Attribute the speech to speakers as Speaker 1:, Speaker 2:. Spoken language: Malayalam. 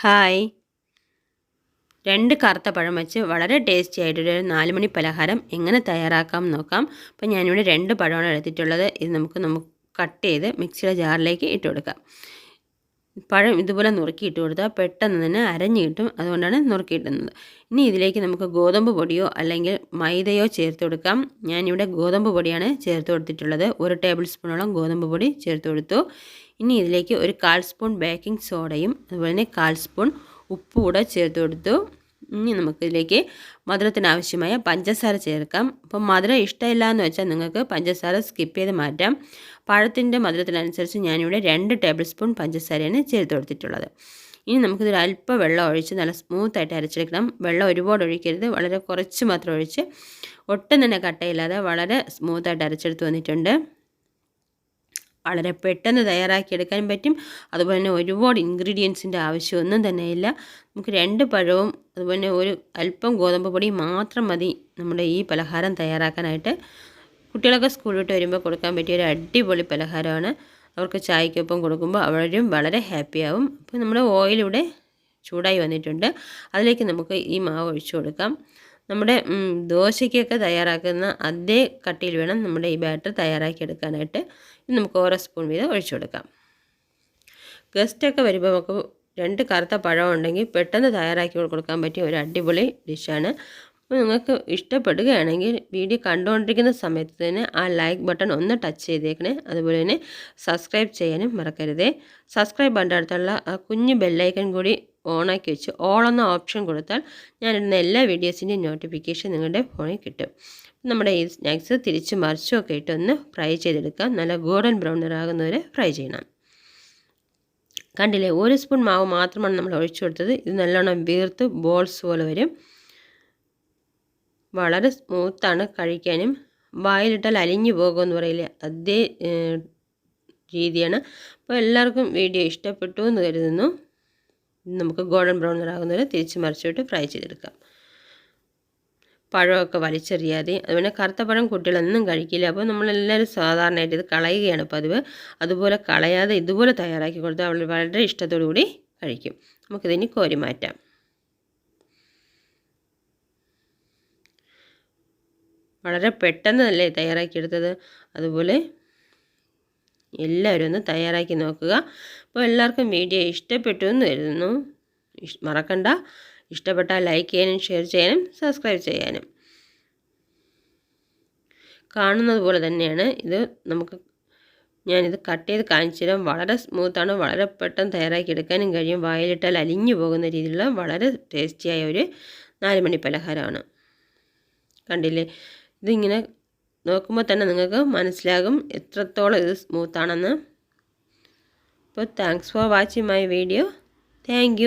Speaker 1: ഹായ്. രണ്ട് കറുത്ത പഴം വെച്ച് വളരെ ടേസ്റ്റി ആയിട്ടൊരു നാല് മണി പലഹാരം എങ്ങനെ തയ്യാറാക്കാം നോക്കാം. അപ്പോൾ ഞാനിവിടെ രണ്ട് പഴമാണ് എടുത്തിട്ടുള്ളത്. ഇത് നമുക്ക് നമുക്ക് കട്ട് ചെയ്ത് മിക്സിയുടെ ജാറിലേക്ക് ഇട്ട് കൊടുക്കാം. പഴം ഇതുപോലെ നുറുക്കിയിട്ട് കൊടുത്താൽ പെട്ടെന്ന് തന്നെ അരഞ്ഞു കിട്ടും. അതുകൊണ്ടാണ് നുറുക്കിയിട്ടുന്നത് ഇനി ഇതിലേക്ക് നമുക്ക് ഗോതമ്പ് പൊടിയോ അല്ലെങ്കിൽ മൈദയോ ചേർത്ത് കൊടുക്കാം. ഞാനിവിടെ ഗോതമ്പ് പൊടിയാണ് ചേർത്ത് കൊടുത്തിട്ടുള്ളത്. ഒരു ടേബിൾ സ്പൂണോളം ഗോതമ്പ് പൊടി ചേർത്ത് കൊടുത്തു. ഇനി ഇതിലേക്ക് ഒരു കാൽ സ്പൂൺ ബേക്കിംഗ് സോഡയും അതുപോലെ തന്നെ കാൽ സ്പൂൺ ഉപ്പ് കൂടെ ചേർത്ത് കൊടുത്തു. ഇനി നമുക്കിതിലേക്ക് മധുരത്തിന് ആവശ്യമായ പഞ്ചസാര ചേർക്കാം. അപ്പം മധുരം ഇഷ്ടമില്ല എന്ന് വെച്ചാൽ നിങ്ങൾക്ക് പഞ്ചസാര സ്കിപ്പ് ചെയ്ത് മാറ്റാം. പഴത്തിന്റെ മധുരത്തിനനുസരിച്ച് ഞാനിവിടെ രണ്ട് ടേബിൾ സ്പൂൺ പഞ്ചസാരയാണ് ചേർത്ത് കൊടുത്തിട്ടുള്ളത്. ഇനി നമുക്കിതൊരു അല്പം വെള്ളം ഒഴിച്ച് നല്ല സ്മൂത്തായിട്ട് അരച്ചെടുക്കണം. വെള്ളം ഒരുപാട് ഒഴിക്കരുത്. വളരെ കുറച്ച് മാത്രം ഒഴിച്ച് ഒട്ടും തന്നെ കട്ടയില്ലാതെ വളരെ സ്മൂത്തായിട്ട് അരച്ചെടുത്ത് വന്നിട്ടുണ്ട്. വളരെ പെട്ടെന്ന് തയ്യാറാക്കിയെടുക്കാൻ പറ്റും. അതുപോലെ തന്നെ ഒരുപാട് ഇൻഗ്രീഡിയൻസിന്റെ ആവശ്യമൊന്നും തന്നെയില്ല നമുക്ക് രണ്ട് പഴവും അതുപോലെ ഒരു അല്പം ഗോതമ്പ് പൊടി മാത്രം മതി നമ്മുടെ ഈ പലഹാരം തയ്യാറാക്കാനായിട്ട്. കുട്ടികളൊക്കെ സ്കൂൾ വിട്ട് വരുമ്പോൾ കൊടുക്കാൻ പറ്റിയ ഒരു അടിപൊളി പലഹാരമാണ്. അവർക്ക് ചായക്കൊപ്പം കൊടുക്കുമ്പോൾ അവരും വളരെ ഹാപ്പിയാവും അപ്പോൾ നമ്മുടെ ഓയിലിവിടെ ചൂടായി വന്നിട്ടുണ്ട്. അതിലേക്ക് നമുക്ക് ഈ മാവ് ഒഴിച്ചു കൊടുക്കാം. നമ്മുടെ ദോശയ്ക്കൊക്കെ തയ്യാറാക്കുന്ന അതേ കട്ടിയിൽ വേണം നമ്മുടെ ഈ ബാറ്റർ തയ്യാറാക്കി എടുക്കാനായിട്ട്. നമുക്ക് ഓരോ സ്പൂൺ വീതം ഒഴിച്ചു കൊടുക്കാം. ഗസ്റ്റൊക്കെ വരുമ്പോൾ നമുക്ക് രണ്ട് കറുത്ത പഴം ഉണ്ടെങ്കിൽ പെട്ടെന്ന് തയ്യാറാക്കി കൊടുക്കാൻ പറ്റിയ ഒരു അടിപൊളി ഡിഷാണ്. അപ്പോൾ നിങ്ങൾക്ക് ഇഷ്ടപ്പെടുകയാണെങ്കിൽ വീഡിയോ കണ്ടുകൊണ്ടിരിക്കുന്ന സമയത്ത് തന്നെ ആ ലൈക്ക് ബട്ടൺ ഒന്ന് ടച്ച് ചെയ്തേക്കണേ. അതുപോലെ തന്നെ സബ്സ്ക്രൈബ് ചെയ്യാനും മറക്കരുതേ. സബ്സ്ക്രൈബ് ബട്ടൺ അടുത്തുള്ള ആ കുഞ്ഞു ബെല്ലൈക്കൺ കൂടി ഓണാക്കി വെച്ച് ഓൾ എന്ന ഓപ്ഷൻ കൊടുത്താൽ ഞാനിടുന്ന എല്ലാ വീഡിയോസിന്റെയും നോട്ടിഫിക്കേഷൻ നിങ്ങളുടെ ഫോണിൽ കിട്ടും. നമ്മുടെ ഈ സ്നാക്സ് തിരിച്ച് മറിച്ചും ഒക്കെ ഇട്ടൊന്ന് ഫ്രൈ ചെയ്തെടുക്കാം. നല്ല ഗോൾഡൻ ബ്രൗൺ നിറാകുന്നവരെ ഫ്രൈ ചെയ്യണം. കണ്ടില്ലേ ഒരു സ്പൂൺ മാവ് മാത്രമാണ് നമ്മൾ ഒഴിച്ചു കൊടുത്തത്. ഇത് നല്ലോണം വീർത്ത് ബോൾസ് പോലെ വരും. വളരെ സ്മൂത്താണ് കഴിക്കാനും. വായിലിട്ടാൽ അലിഞ്ഞു പോകുമെന്ന് പറയില്ല അതേ രീതിയാണ്. അപ്പോൾ എല്ലാവർക്കും വീഡിയോ ഇഷ്ടപ്പെട്ടു എന്ന് കരുതുന്നു. നമുക്ക് ഗോൾഡൻ ബ്രൗൺ നിറാകുന്നവരെ തിരിച്ച് മറിച്ചിട്ട് ഫ്രൈ ചെയ്തെടുക്കാം. പഴമൊക്കെ വലിച്ചെറിയാതെ അതുപോലെ കറുത്ത പഴം കുട്ടികളൊന്നും കഴിക്കില്ല. അപ്പോൾ നമ്മളെല്ലാവരും സാധാരണയായിട്ട് ഇത് കളയുകയാണ് പതിവ്. അതുപോലെ കളയാതെ ഇതുപോലെ തയ്യാറാക്കി കൊടുത്താൽ അവൾ വളരെ ഇഷ്ടത്തോടു കൂടി കഴിക്കും നമുക്കിതിന് കോരി മാറ്റാം. വളരെ പെട്ടെന്നല്ലേ തയ്യാറാക്കിയെടുത്തത് അതുപോലെ എല്ലാവരും ഒന്ന് തയ്യാറാക്കി നോക്കുക. അപ്പോൾ എല്ലാവർക്കും വീഡിയോ ഇഷ്ടപ്പെട്ടു എന്ന് കരുതുന്നു. മറക്കണ്ട. ഇഷ്ടപ്പെട്ടാൽ ലൈക്ക് ചെയ്യാനും ഷെയർ ചെയ്യാനും സബ്സ്ക്രൈബ് ചെയ്യാനും. കാണുന്നത് പോലെ തന്നെയാണ് ഇത് നമുക്ക് ഞാനിത് കട്ട് ചെയ്ത് കാണിച്ചു തരാം. വളരെ സ്മൂത്താണ്. വളരെ പെട്ടെന്ന് തയ്യാറാക്കി എടുക്കാനും കഴിയും. വായിലിട്ടാൽ അലിഞ്ഞു പോകുന്ന രീതിയിലുള്ള വളരെ ടേസ്റ്റിയായ ഒരു നാലുമണി പലഹാരമാണ്. കണ്ടില്ലേ? ഇതിങ്ങനെ നോക്കുമ്പോൾ തന്നെ നിങ്ങൾക്ക് മനസ്സിലാകും എത്രത്തോളം ഇത് സ്മൂത്താണെന്ന്. അപ്പോൾ thanks for watching my video. Thank